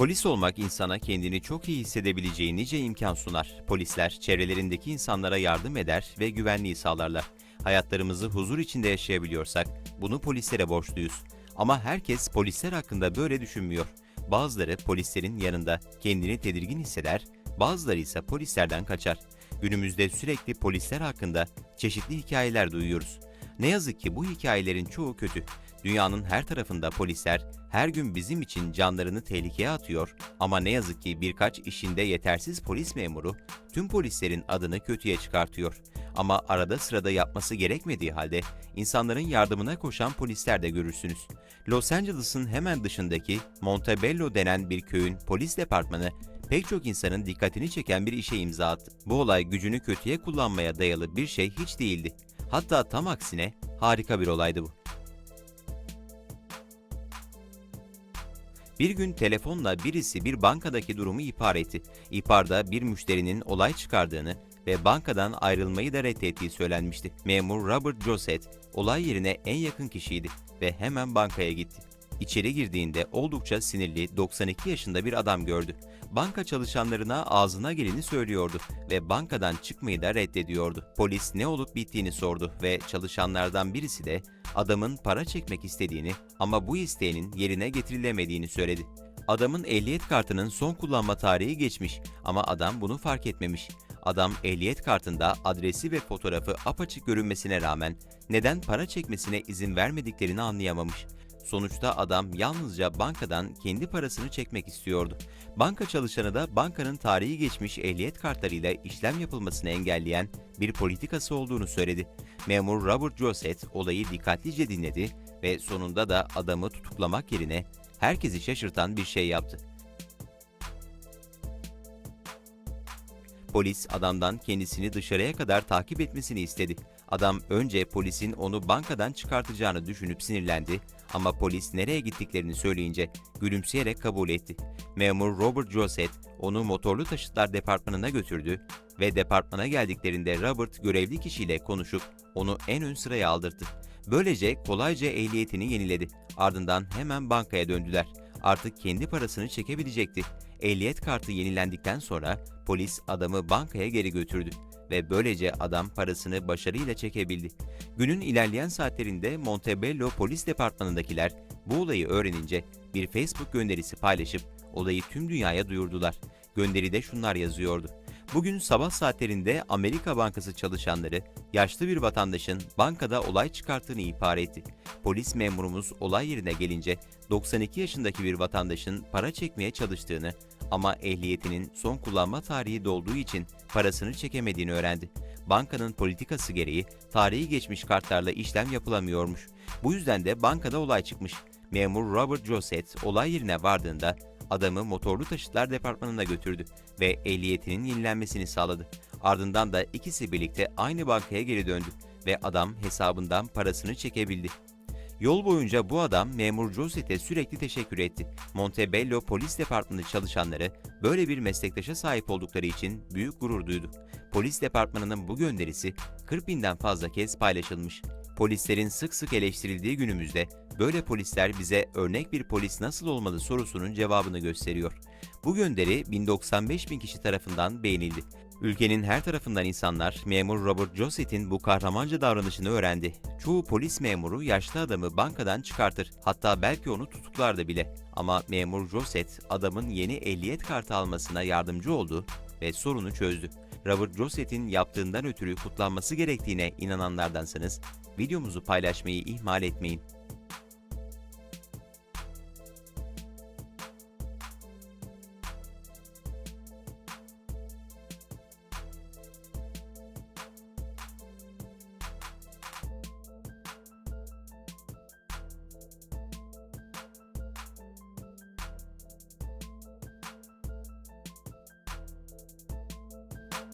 Polis olmak insana kendini çok iyi hissedebileceği nice imkan sunar. Polisler çevrelerindeki insanlara yardım eder ve güvenliği sağlarlar. Hayatlarımızı huzur içinde yaşayabiliyorsak bunu polislere borçluyuz. Ama herkes polisler hakkında böyle düşünmüyor. Bazıları polislerin yanında kendini tedirgin hisseder, bazıları ise polislerden kaçar. Günümüzde sürekli polisler hakkında çeşitli hikayeler duyuyoruz. Ne yazık ki bu hikayelerin çoğu kötü. Dünyanın her tarafında polisler her gün bizim için canlarını tehlikeye atıyor ama ne yazık ki birkaç işinde yetersiz polis memuru tüm polislerin adını kötüye çıkartıyor. Ama arada sırada yapması gerekmediği halde insanların yardımına koşan polisler de görürsünüz. Los Angeles'ın hemen dışındaki Montebello denen bir köyün polis departmanı pek çok insanın dikkatini çeken bir işe imza attı. Bu olay gücünü kötüye kullanmaya dayalı bir şey hiç değildi. Hatta tam aksine harika bir olaydı bu. Bir gün telefonla birisi bir bankadaki durumu ihbar etti. İhbarda bir müşterinin olay çıkardığını ve bankadan ayrılmayı da reddettiği söylenmişti. Memur Robert Josset olay yerine en yakın kişiydi ve hemen bankaya gitti. İçeri girdiğinde oldukça sinirli 92 yaşında bir adam gördü. Banka çalışanlarına ağzına geleni söylüyordu ve bankadan çıkmayı da reddediyordu. Polis ne olup bittiğini sordu ve çalışanlardan birisi de adamın para çekmek istediğini ama bu isteğinin yerine getirilemediğini söyledi. Adamın ehliyet kartının son kullanma tarihi geçmiş ama adam bunu fark etmemiş. Adam ehliyet kartında adresi ve fotoğrafı apaçık görünmesine rağmen neden para çekmesine izin vermediklerini anlayamamış. Sonuçta adam yalnızca bankadan kendi parasını çekmek istiyordu. Banka çalışanı da bankanın tarihi geçmiş ehliyet kartlarıyla işlem yapılmasını engelleyen bir politikası olduğunu söyledi. Memur Robert Josset olayı dikkatlice dinledi ve sonunda da adamı tutuklamak yerine herkesi şaşırtan bir şey yaptı. Polis adamdan kendisini dışarıya kadar takip etmesini istedi. Adam önce polisin onu bankadan çıkartacağını düşünüp sinirlendi ama polis nereye gittiklerini söyleyince gülümseyerek kabul etti. Memur Robert Josset onu motorlu taşıtlar departmanına götürdü ve departmana geldiklerinde Robert görevli kişiyle konuşup onu en ön sıraya aldırdı. Böylece kolayca ehliyetini yeniledi. Ardından hemen bankaya döndüler. Artık kendi parasını çekebilecekti. Ehliyet kartı yenilendikten sonra polis adamı bankaya geri götürdü ve böylece adam parasını başarıyla çekebildi. Günün ilerleyen saatlerinde Montebello Polis Departmanı'ndakiler bu olayı öğrenince bir Facebook gönderisi paylaşıp olayı tüm dünyaya duyurdular. Gönderide şunlar yazıyordu. Bugün sabah saatlerinde Amerika Bankası çalışanları yaşlı bir vatandaşın bankada olay çıkarttığını ihbar etti. Polis memurumuz olay yerine gelince 92 yaşındaki bir vatandaşın para çekmeye çalıştığını ama ehliyetinin son kullanma tarihi dolduğu için parasını çekemediğini öğrendi. Bankanın politikası gereği tarihi geçmiş kartlarla işlem yapılamıyormuş. Bu yüzden de bankada olay çıkmış. Memur Robert Josset olay yerine vardığında adamı motorlu taşıtlar departmanına götürdü ve ehliyetinin yenilenmesini sağladı. Ardından da ikisi birlikte aynı bankaya geri döndü ve adam hesabından parasını çekebildi. Yol boyunca bu adam memur Joset'e sürekli teşekkür etti. Montebello Polis Departmanı çalışanları böyle bir meslektaşa sahip oldukları için büyük gurur duydu. Polis departmanının bu gönderisi 40 binden fazla kez paylaşılmış. Polislerin sık sık eleştirildiği günümüzde böyle polisler bize örnek bir polis nasıl olmalı sorusunun cevabını gösteriyor. Bu gönderi 1095 bin kişi tarafından beğenildi. Ülkenin her tarafından insanlar memur Robert Jossett'in bu kahramanca davranışını öğrendi. Çoğu polis memuru yaşlı adamı bankadan çıkartır. Hatta belki onu tutuklardı bile. Ama memur Josset adamın yeni ehliyet kartı almasına yardımcı oldu ve sorunu çözdü. Robert Jossett'in yaptığından ötürü kutlanması gerektiğine inananlardansanız videomuzu paylaşmayı ihmal etmeyin.